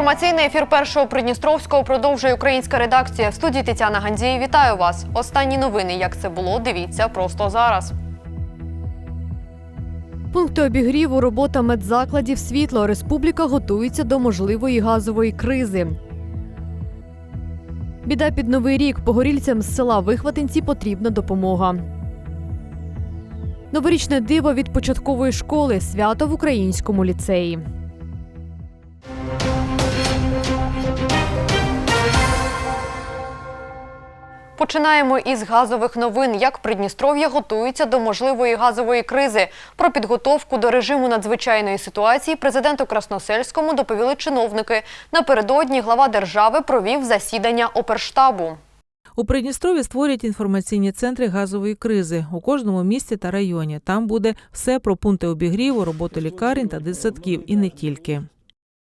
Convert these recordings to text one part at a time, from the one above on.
Інформаційний ефір першого Придністровського продовжує українська редакція. В студії Тетяна Гандзій. Вітаю вас. Останні новини, як це було, дивіться просто зараз. Пункти обігріву, робота медзакладів, світло. Республіка готується до можливої газової кризи. Біда під новий рік. Погорільцям з села Вихватинці потрібна допомога. Новорічне диво від початкової школи. Свято в українському ліцеї. Починаємо із газових новин. Як Придністров'я готується до можливої газової кризи. Про підготовку до режиму надзвичайної ситуації президенту Красносельському доповіли чиновники. Напередодні глава держави провів засідання оперштабу. У Придністрові створять інформаційні центри газової кризи у кожному місті та районі. Там буде все про пункти обігріву, роботу лікарень та дитсадків і не тільки.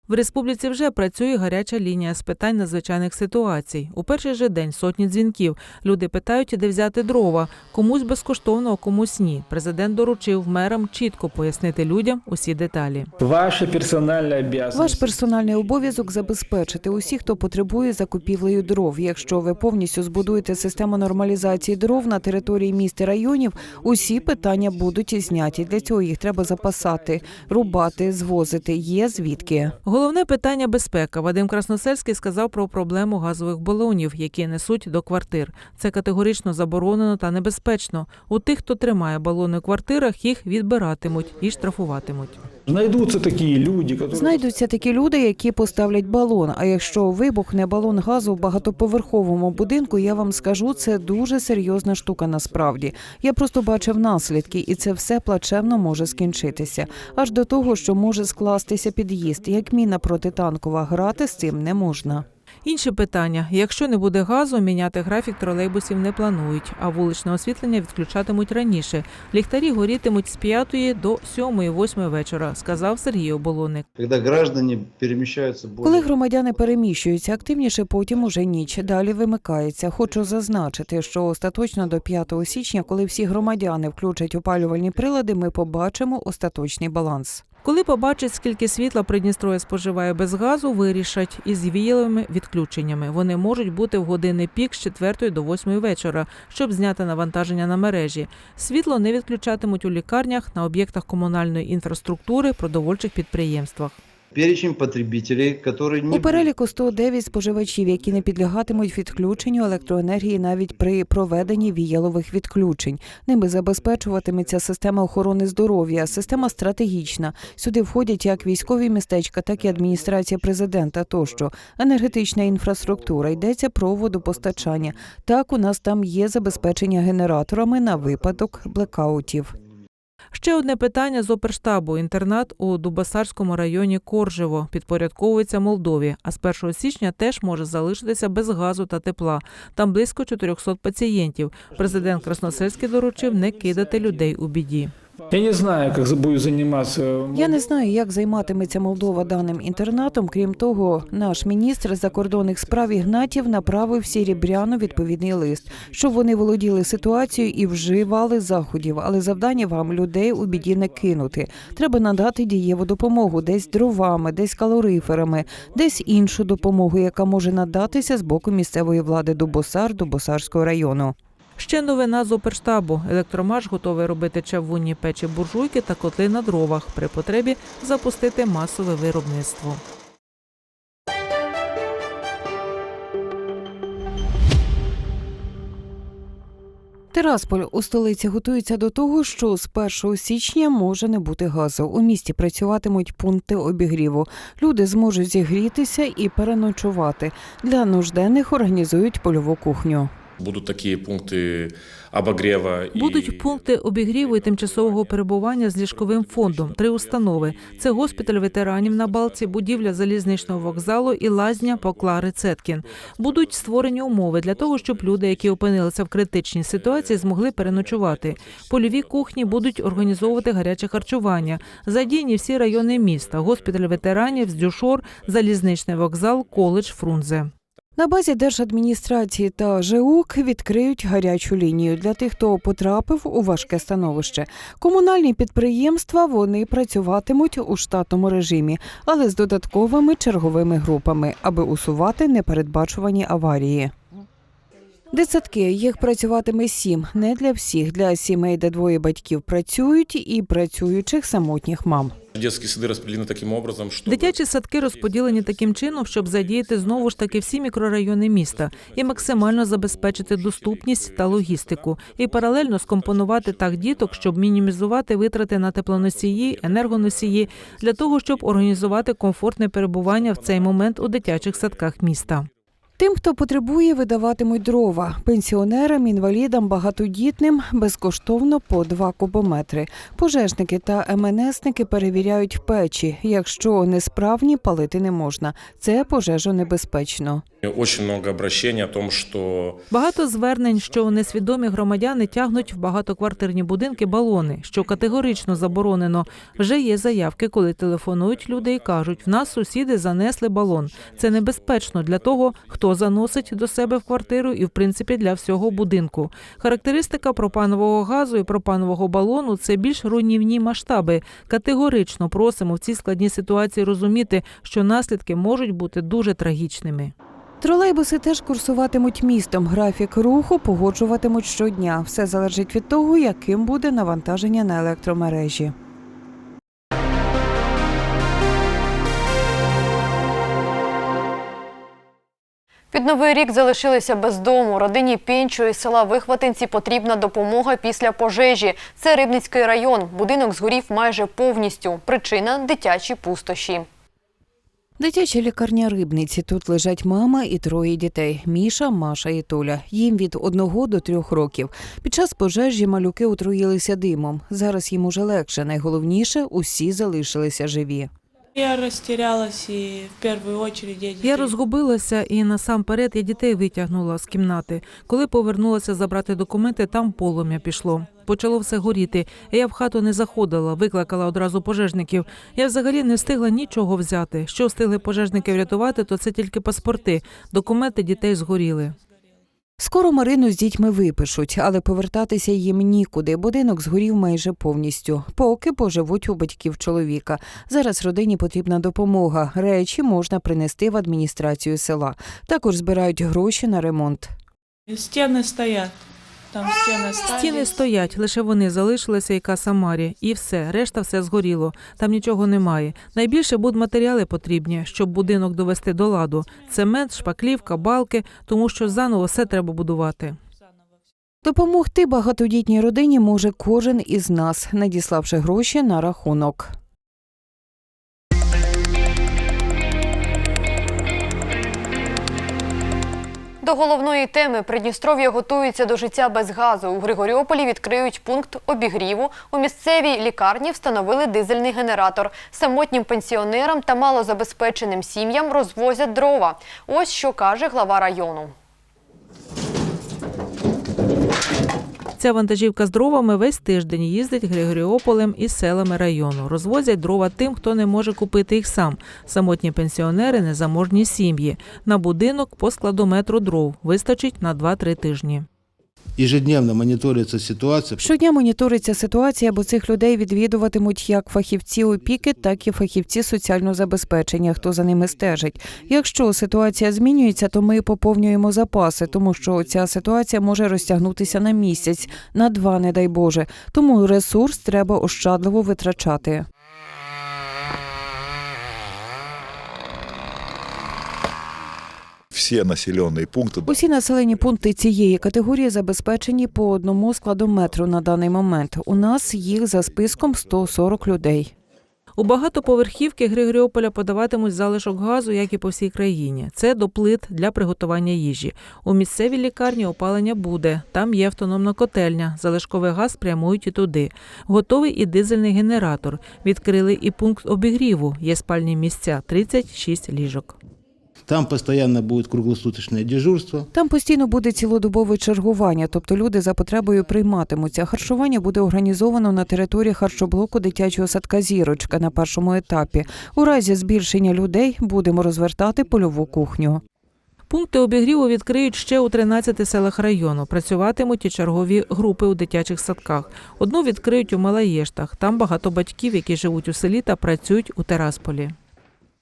В республіці вже працює гаряча лінія з питань надзвичайних ситуацій. У перший же день сотні дзвінків. Люди питають, де взяти дрова. Комусь безкоштовно, а комусь ні. Президент доручив мерам чітко пояснити людям усі деталі. Ваша персональна. Ваш персональний обов'язок забезпечити усіх, хто потребує закупівлею дров. Якщо ви повністю збудуєте систему нормалізації дров на території міст і районів, усі питання будуть зняті. Для цього їх треба запасати, рубати, звозити. Є звідки. Головне питання безпека. Вадим Красносельський сказав про проблему газових балонів, які несуть до квартир. Це категорично заборонено та небезпечно. У тих, хто тримає балони у квартирах, їх відбиратимуть і штрафуватимуть. Знайдуться такі люди, які... Знайдуться такі люди, які поставлять балон. А якщо вибухне балон газу в багатоповерховому будинку, я вам скажу, це дуже серйозна штука. Насправді я просто бачив наслідки, і це все плачевно може скінчитися. Аж до того, що може скластися під'їзд. Як міна протитанкова грати з цим не можна. Інші питання: якщо не буде газу, міняти графік тролейбусів не планують, а вуличне освітлення відключатимуть раніше. Ліхтарі горітимуть з 5 до 7-8 вечора, сказав Сергій Оболоник. Когда граждане перемещаются более... Коли громадяни переміщуються активніше, потім уже ніч далі вимикається. Хочу зазначити, що остаточно до 5 січня, коли всі громадяни включать опалювальні прилади, ми побачимо остаточний баланс. Коли побачать, скільки світла Придністров'я споживає без газу, вирішать із віяловими відключеннями. Вони можуть бути в години пік з 4 до 8 вечора, щоб зняти навантаження на мережі. Світло не відключатимуть у лікарнях, на об'єктах комунальної інфраструктури, продовольчих підприємствах. Перечень потребителей, которые не У переліку 109 споживачів, які не підлягатимуть відключенню електроенергії навіть при проведенні віялових відключень. Ними забезпечуватиметься система охорони здоров'я, система стратегічна. Сюди входять як військові містечка, так і адміністрація президента. Тощо енергетична інфраструктура йдеться про водопостачання. Так у нас там є забезпечення генераторами на випадок блекаутів. Ще одне питання з оперштабу. Інтернат у Дубасарському районі Коржево підпорядковується Молдові, а з 1 січня теж може залишитися без газу та тепла. Там близько 400 пацієнтів. Президент Красносельський доручив не кидати людей у біді. Я не знаю, як буду займатися. Я не знаю, як займатиметься Молдова даним інтернатом. Крім того, наш міністр закордонних справ Ігнатів направив Сірібряну відповідний лист, щоб вони володіли ситуацією і вживали заходів. Але завдання вам людей у біді не кинути. Треба надати дієву допомогу, десь дровами, десь калориферами, десь іншу допомогу, яка може надатися з боку місцевої влади Дубосар Дубосарського району. Ще новина з оперштабу. Електромаш готовий робити чавунні печі буржуйки та котли на дровах. При потребі запустити масове виробництво. Тирасполь у столиці готується до того, що з 1 січня може не бути газу. У місті працюватимуть пункти обігріву. Люди зможуть зігрітися і переночувати. Для нужденних організують польову кухню. Будут такие пункты обогрева. и- Будуть пункти обігріву і тимчасового перебування з ліжковим фондом. Три установи: це госпіталь ветеранів на Балці, будівля залізничного вокзалу і лазня Поклари Цеткін. Будуть створені умови для того, щоб люди, які опинилися в критичній ситуації, змогли переночувати. Польові кухні будуть організовувати гаряче харчування. Задіяні всі райони міста: госпіталь ветеранів, Здюшор, залізничний вокзал, коледж Фрунзе. На базі держадміністрації та ЖУК відкриють гарячу лінію для тих, хто потрапив у важке становище. Комунальні підприємства вони працюватимуть у штатному режимі, але з додатковими черговими групами, аби усувати непередбачувані аварії. Дитсадки їх працюватиме сім, не для всіх, для сімей, де двоє батьків працюють, і працюючих самотніх мам. Детские сады распределены таким образом, что Дитячі садки розподілені таким чином, щоб задіяти знову ж таки всі мікрорайони міста і максимально забезпечити доступність та логістику, і паралельно скомпонувати так діток, щоб мінімізувати витрати на теплоносії, енергоносії, для того, щоб організувати комфортне перебування в цей момент у дитячих садках міста. Тим, хто потребує, видаватимуть дрова. Пенсіонерам, інвалідам, багатодітним безкоштовно по два кубометри. Пожежники та МНСники перевіряють печі. Якщо несправні, палити не можна. Це пожежонебезпечно. Багато звернень, що несвідомі громадяни тягнуть в багатоквартирні будинки балони, що категорично заборонено. Вже є заявки, коли телефонують люди і кажуть: в нас сусіди занесли балон. Це небезпечно для того, хто заносить до себе в квартиру, і в принципі для всього будинку. Характеристика пропанового газу і пропанового балону це більш руйнівні масштаби. Категорично просимо в цій складній ситуації розуміти, що наслідки можуть бути дуже трагічними. Тролейбуси теж курсуватимуть містом. Графік руху погоджуватимуть щодня. Все залежить від того, яким буде навантаження на електромережі. Під новий рік залишилися без дому. Родині Пінчу із села Вихватинці потрібна допомога після пожежі. Це Рибницький район. Будинок згорів майже повністю. Причина дитячі пустощі. Дитяча лікарня рибниці. Тут лежать мама і троє дітей: Міша, Маша і Толя. Їм від одного до трьох років. Під час пожежі малюки отруїлися димом. Зараз їм уже легше. Найголовніше усі залишилися живі. Я растерялась и в первую очередь я детей. Я розгубилася і насамперед я дітей витягнула з кімнати. Коли повернулася забрати документи, там полум'я пішло. Почало все горіти. Я в хату не заходила, викликала одразу пожежників. Я взагалі не встигла нічого взяти. Що встигли пожежники врятувати, то це тільки паспорти. Документи дітей згоріли. Скоро Марину з дітьми випишуть, але повертатися їм нікуди. Будинок згорів майже повністю. Поки поживуть у батьків чоловіка. Зараз родині потрібна допомога. Речі можна принести в адміністрацію села. Також збирають гроші на ремонт. Стіни стоят. Там стены остались. Стіни стоять, лише вони залишилися і каса Марі, і все, решта все згоріло. Там нічого немає. Найбільше будматеріали потрібні, щоб будинок довести до ладу: цемент, шпаклівка, балки, тому що заново все треба будувати. Допомогти багатодітній родині може кожен із нас, надіславши гроші на рахунок. До головної теми Придністров'я готується до життя без газу. У Григоріополі відкриють пункт обігріву. У місцевій лікарні встановили дизельний генератор. Самотнім пенсіонерам та малозабезпеченим сім'ям розвозять дрова. Ось що каже глава району. Ця вантажівка з дровами весь тиждень їздить Григоріополем і селами району. Розвозять дрова тим, хто не може купити їх сам. Самотні пенсіонери, незаможні сім'ї. На будинок по складометру дров вистачить на 2-3 тижні. Ежедневно мониторится ситуация. Щодня моніториться ситуація, бо цих людей відвідуватимуть як фахівці опіки, так і фахівці соціального забезпечення, хто за ними стежить. Якщо ситуація змінюється, то ми поповнюємо запаси, тому що ця ситуація може розтягнутися на місяць, на два, не дай Боже. Тому ресурс треба ощадливо витрачати. Все населенные пункты Усі населені пункти цієї категорії забезпечені по одному складометру на даний момент. У нас їх за списком 140 людей. У багатоповерхівки Григоріополя подаватимуть залишок газу, як і по всій країні. Це до плит для приготування їжі. У місцевій лікарні опалення буде. Там є автономна котельня. Залишковий газ прямують і туди. Готовий і дизельний генератор. Відкрили і пункт обігріву. Є спальні місця 36 ліжок. Там постоянно будет круглосуточное дежурство. Там постійно буде цілодобове чергування, тобто люди за потребою прийматимуться. Харчування буде організовано на території харчоблоку дитячого садка Зірочка на першому етапі. У разі збільшення людей будемо розвертати польову кухню. Пункти обігріву відкриють ще у 13 селах району. Працюватимуть і чергові групи у дитячих садках. Одну відкриють у Малаєштах. Там багато батьків, які живуть у селі та працюють у Терасполі.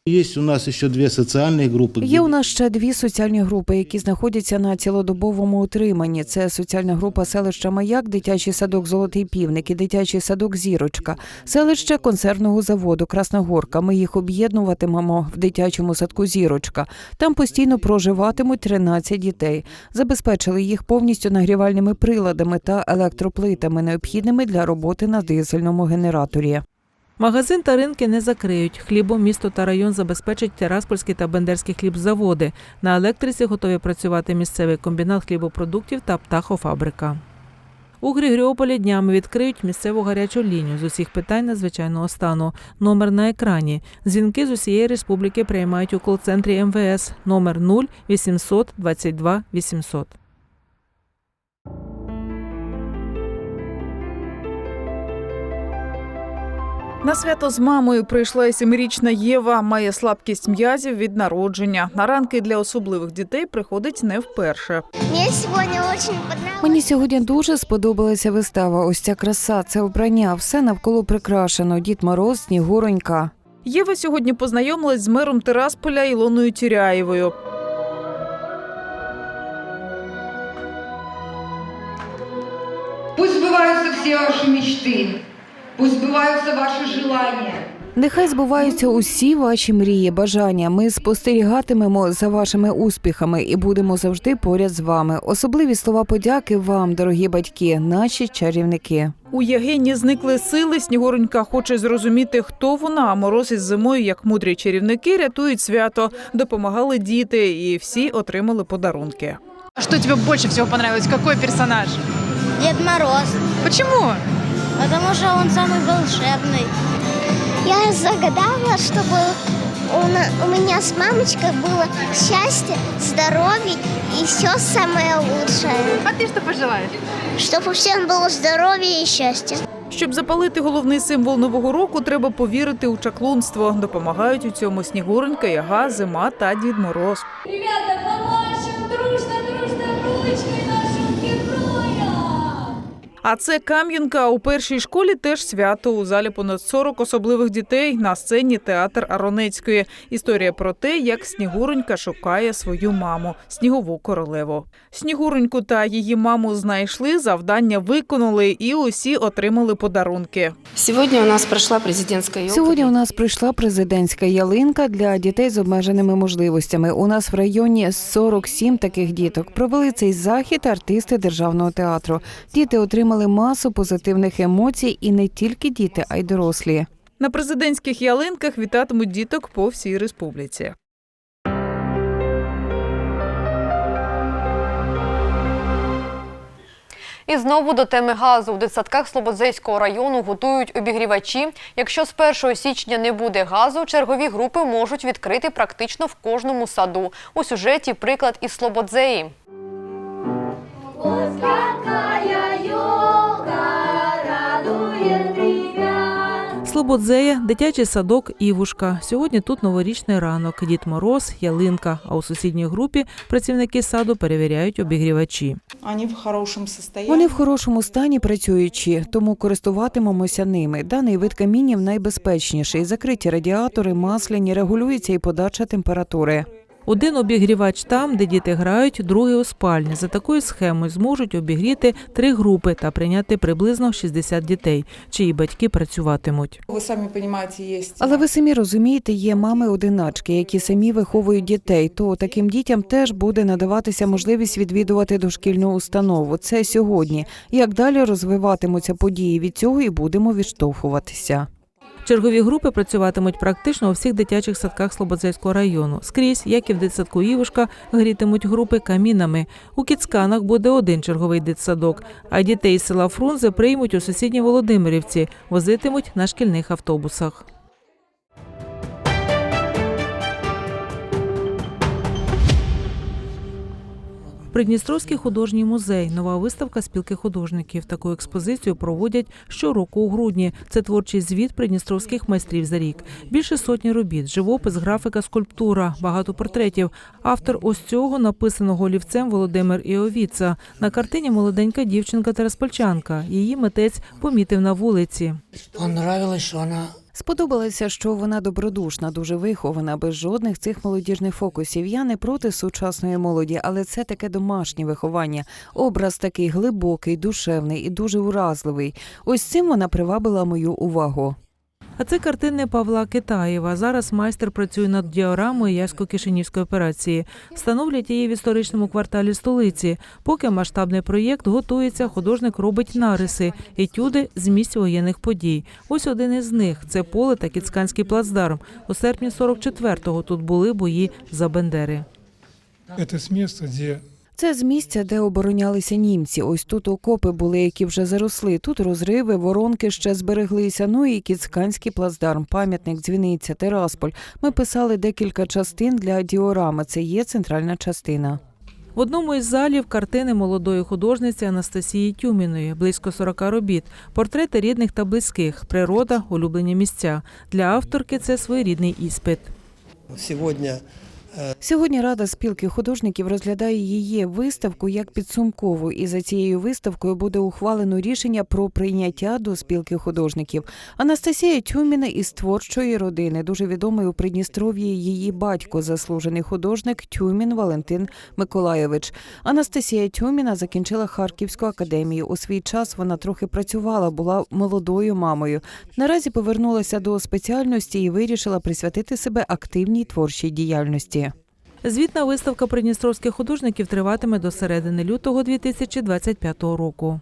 Есть у нас еще две социальные группы. Є у нас ще дві соціальні групи, які знаходяться на цілодобовому утриманні. Це соціальна група селища Маяк, дитячий садок Золотий півник і дитячий садок Зірочка, селище консервного заводу Красногорка. Ми їх об'єднуватимемо в дитячому садку Зірочка. Там постійно проживатимуть 13 дітей. Забезпечили їх повністю нагрівальними приладами та електроплитами, необхідними для роботи на дизельному генераторі. Магазин та ринки не закриють. Хлібом місто та район забезпечать Тераспольські та Бендерські хлібзаводи. На електриці готові працювати місцевий комбінат хлібопродуктів та птахофабрика. У Григоріополі днями відкриють місцеву гарячу лінію з усіх питань надзвичайного стану. Номер на екрані. Дзвінки з усієї республіки приймають у кол-центрі МВС. Номер 0 800 22 800. На свято з мамою прийшла і семирічна Єва. Має слабкість м'язів від народження. На ранки для особливих дітей приходить не вперше. Мне сегодня очень понравилось. Мені сьогодні дуже сподобалася вистава. Ось ця краса, це вбрання, все навколо прикрашено. Дід Мороз, Снігуронька. Єва сьогодні познайомилась з мером Тирасполя Ілоною Тіряєвою. Пусть сбываются все ваши мечты, пусть сбываются ваши желания. Нехай збуваються усі ваші мрії, бажання. Ми спостерігатимемо за вашими успіхами і будемо завжди поряд з вами. Особливі слова подяки вам, дорогі батьки, наші чарівники. У Євгенії зникли сили. Снігуронька хоче зрозуміти, хто вона. А мороз із зимою, як мудрі чарівники, рятують свято. Допомагали діти, і всі отримали подарунки. Что тебе больше всего понравилось? Какой персонаж? Дед Мороз, Почему? потому что он самый волшебный. Я загадала, чтобы у, на- у меня с мамочкой было счастье, здоровье и все самое лучшее. А ты что пожелаешь? Чтобы всем было здоровье и счастье. Щоб запалити головний символ нового року, треба повірити у чаклунство. Допомагають у цьому Снігуронька, Яга, Зима та Дід Мороз. Ребята, А це Кам'янка. У першій школі теж свято. У залі понад 40 особливих дітей. На сцені театр Аронецької. Історія про те, як Снігуронька шукає свою маму, снігову королеву. Снігуроньку та її маму знайшли, завдання виконали, і усі отримали подарунки. Сьогодні у нас пройшла президентська елка. Сьогодні у нас прийшла президентська ялинка для дітей з обмеженими можливостями. У нас в районі 47 таких діток. Провели цей захід артисти державного театру. Діти отримали масу позитивних емоцій, і не тільки діти, а й дорослі. На президентських ялинках вітатимуть діток по всій республіці. І знову до теми газу. У дитсадках Слободзейського району готують обігрівачі. Якщо з 1 січня не буде газу, чергові групи можуть відкрити практично в кожному саду. У сюжеті приклад із Слободзеї. Слободзея, дитячий садок Івушка. Сьогодні тут новорічний ранок. Дід Мороз, ялинка. А у сусідній групі працівники саду перевіряють обігрівачі. Вони в хорошому стані. Вони в хорошому стані працюючі, тому користуватимемося ними. Даний вид камінів найбезпечніший. Закриті радіатори, масляні, регулюється і подача температури. Один обігрівач там, де діти грають, другий у спальні. За такою схемою зможуть обігріти три групи та прийняти приблизно 60 дітей, чиї батьки працюватимуть. Ви самі розумієте, є. Але ви самі розумієте, є мами-одиначки, які самі виховують дітей. То таким дітям теж буде надаватися можливість відвідувати дошкільну установу. Це сьогодні. Як далі розвиватимуться події від цього і будемо відштовхуватися. Чергові групи працюватимуть практично у всіх дитячих садках Слободзейського району. Скрізь, як і в дитсадку Івушка, грітимуть групи камінами. У Кіцканах буде один черговий дитсадок, а дітей з села Фрунзе приймуть у сусідній Володимирівці, возитимуть на шкільних автобусах. Придністровський художній музей, нова виставка спілки художників. Таку експозицію проводять щороку у грудні. Це творчий звіт придністровських майстрів за рік. Більше сотні робіт, живопис, графіка, скульптура, багато портретів. Автор ось цього написаного олівцем Володимир Іовіца. На картині молоденька дівчинка Тераспольчанка. Її митець помітив на вулиці. Понравилось, що вона Сподобалося, що вона добродушна, дуже вихована, без жодних цих молодіжних фокусів. Я не проти сучасної молоді, але це таке домашнє виховання. Образ такий глибокий, душевний і дуже уразливий. Ось цим вона привабила мою увагу. А це картини Павла Китаєва. Зараз майстер працює над діорамою Ясько-Кишинівської операції. Встановлять її в історичному кварталі столиці. Поки масштабний проєкт готується, художник робить нариси, етюди з місць воєнних подій. Ось один із них це поле та Кіцканський плацдарм. У серпні 44-го тут були бої за Бендери. С места, где Це з місця, де оборонялися німці. Ось тут окопи були, які вже заросли. Тут розриви, воронки ще збереглися. Ну і Кіцканський плацдарм, пам'ятник, дзвіниця, Терасполь. Ми писали декілька частин для діорами. Це є центральна частина. В одному із залів картини молодої художниці Анастасії Тюміної, близько 40 робіт, портрети рідних та близьких, природа, улюблені місця. Для авторки це своєрідний іспит. сьогодні Сьогодні Рада спілки художників розглядає її виставку як підсумкову, і за цією виставкою буде ухвалено рішення про прийняття до спілки художників. Анастасія Тюміна із творчої родини, дуже відомий у Придністров'ї її батько, заслужений художник Тюмін Валентин Миколайович. Анастасія Тюміна закінчила Харківську академію. У свій час вона трохи працювала, була молодою мамою. Наразі повернулася до спеціальності і вирішила присвятити себе активній творчій діяльності. Звітна виставка придністровських художників триватиме до середини лютого 2025 року.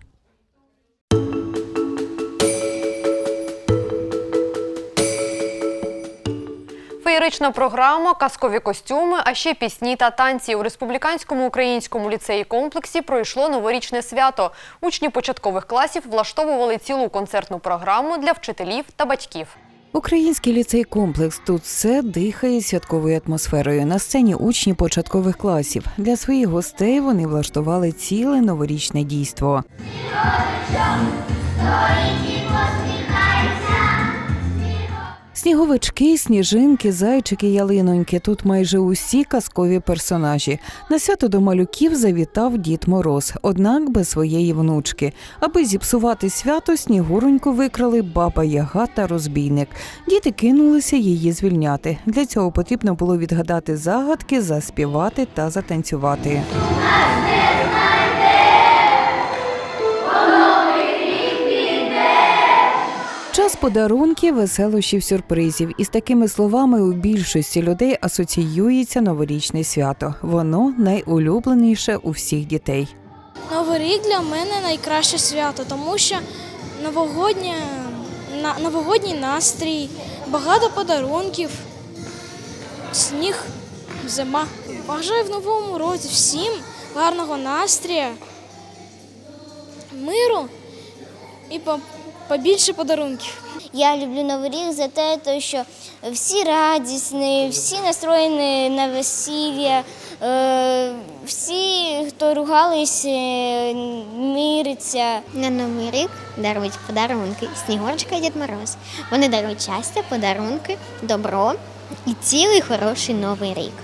Феєрична програма, казкові костюми, а ще пісні та танці. У республіканському українському ліцеї комплексі пройшло новорічне свято. Учні початкових класів влаштовували цілу концертну програму для вчителів та батьків. Український ліцей комплекс тут все дихає святковою атмосферою. На сцені учні початкових класів. Для своїх гостей вони влаштували ціле новорічне дійство. Сніговички, сніжинки, зайчики, ялиноньки. Тут майже усі казкові персонажі. На свято до малюків завітав Дід Мороз, однак без своєї внучки. Аби зіпсувати свято, снігуроньку викрали баба Яга та розбійник. Діти кинулися її звільняти. Для цього потрібно було відгадати загадки, заспівати та затанцювати. Подарунків, веселощів, сюрпризів. Із такими словами у більшості людей асоціюється новорічне свято. Воно найулюбленіше у всіх дітей. Новий рік для мене найкраще свято, тому що новогодня, новогодній настрій, багато подарунків, сніг, зима. Бажаю в новому році всім гарного настрію, миру і по- побільше подарунків. Я люблю Новий рік за те, що всі радісні, всі настроєні на весілля, е, всі, хто ругались, мириться. На новий рік дарують подарунки Снігурочка і Дід Мороз. Вони дарують щастя, подарунки, добро і цілий хороший новий рік.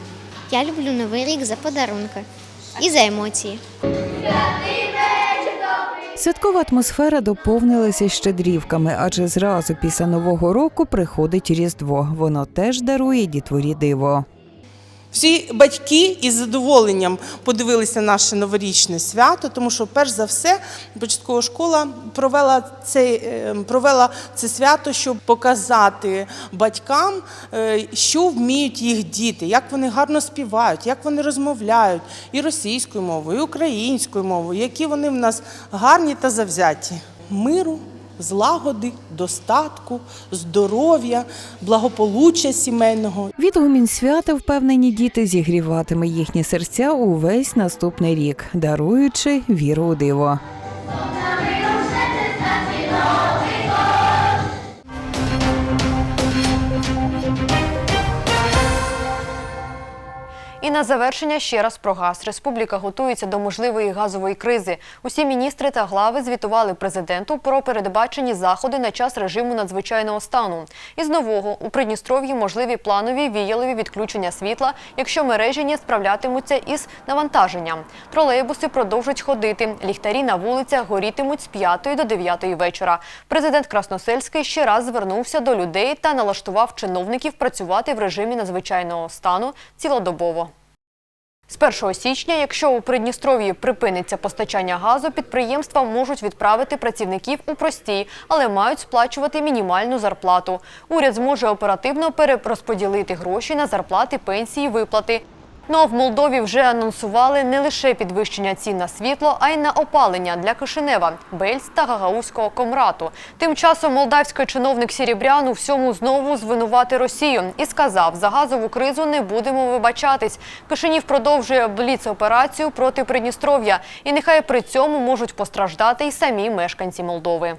Я люблю новий рік за подарунки і за емоції. Святкова атмосфера доповнилася щедрівками, адже зразу після нового року приходить Різдво. Воно теж дарує дітворі диво. Всі батьки із задоволенням подивилися наше новорічне свято, тому що, перш за все, початкова школа провела це, е, провела це свято, щоб показати батькам, е, що вміють їх діти, як вони гарно співають, як вони розмовляють і російською мовою, і українською мовою, які вони в нас гарні та завзяті. Миру, злагоди, достатку, здоров'я, благополуччя сімейного. Відгумін свята, впевнені діти, зігріватиме їхні серця увесь наступний рік, даруючи віру у диво. На завершення ще раз про газ. Республіка готується до можливої газової кризи. Усі міністри та глави звітували президенту про передбачені заходи на час режиму надзвичайного стану. Із нового у Придністров'ї можливі планові віялові відключення світла, якщо мережі не справлятимуться із навантаженням. Тролейбуси продовжать ходити. Ліхтарі на вулицях горітимуть з 5 до 9 вечора. Президент Красносельський ще раз звернувся до людей та налаштував чиновників працювати в режимі надзвичайного стану цілодобово. З 1 січня, якщо у Придністров'ї припиниться постачання газу, підприємства можуть відправити працівників у простій, але мають сплачувати мінімальну зарплату. Уряд зможе оперативно перерозподілити гроші на зарплати, пенсії, виплати. Ну а в Молдові вже анонсували не лише підвищення цін на світло, а й на опалення для Кишинева, Бельц та Гагаузького комрату. Тим часом молдавський чиновник Сірібрян у всьому знову звинувати Росію і сказав, за газову кризу не будемо вибачатись. Кишинів продовжує бліц-операцію проти Придністров'я, і нехай при цьому можуть постраждати й самі мешканці Молдови.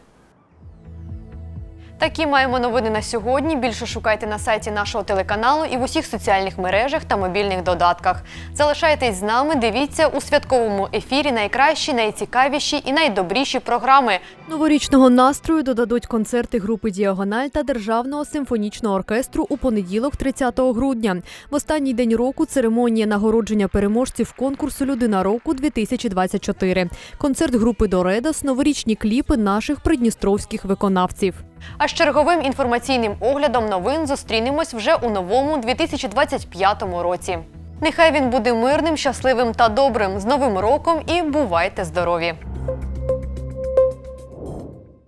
Такі маємо новини на сьогодні. Більше шукайте на сайті нашого телеканалу і в усіх соціальних мережах та мобільних додатках. Залишайтесь з нами, дивіться у святковому ефірі найкращі, найцікавіші і найдобріші програми. Новорічного настрою додадуть концерти групи Діагональ та Державного симфонічного оркестру у понеділок, 30 грудня. В останній день року церемонія нагородження переможців конкурсу Людина року 2024 Концерт групи Доредос, новорічні кліпи наших придністровських виконавців. А з черговим інформаційним оглядом новин зустрінемось вже у новому 2025 році. Нехай він буде мирним, щасливим та добрим. З Новим роком і бувайте здорові!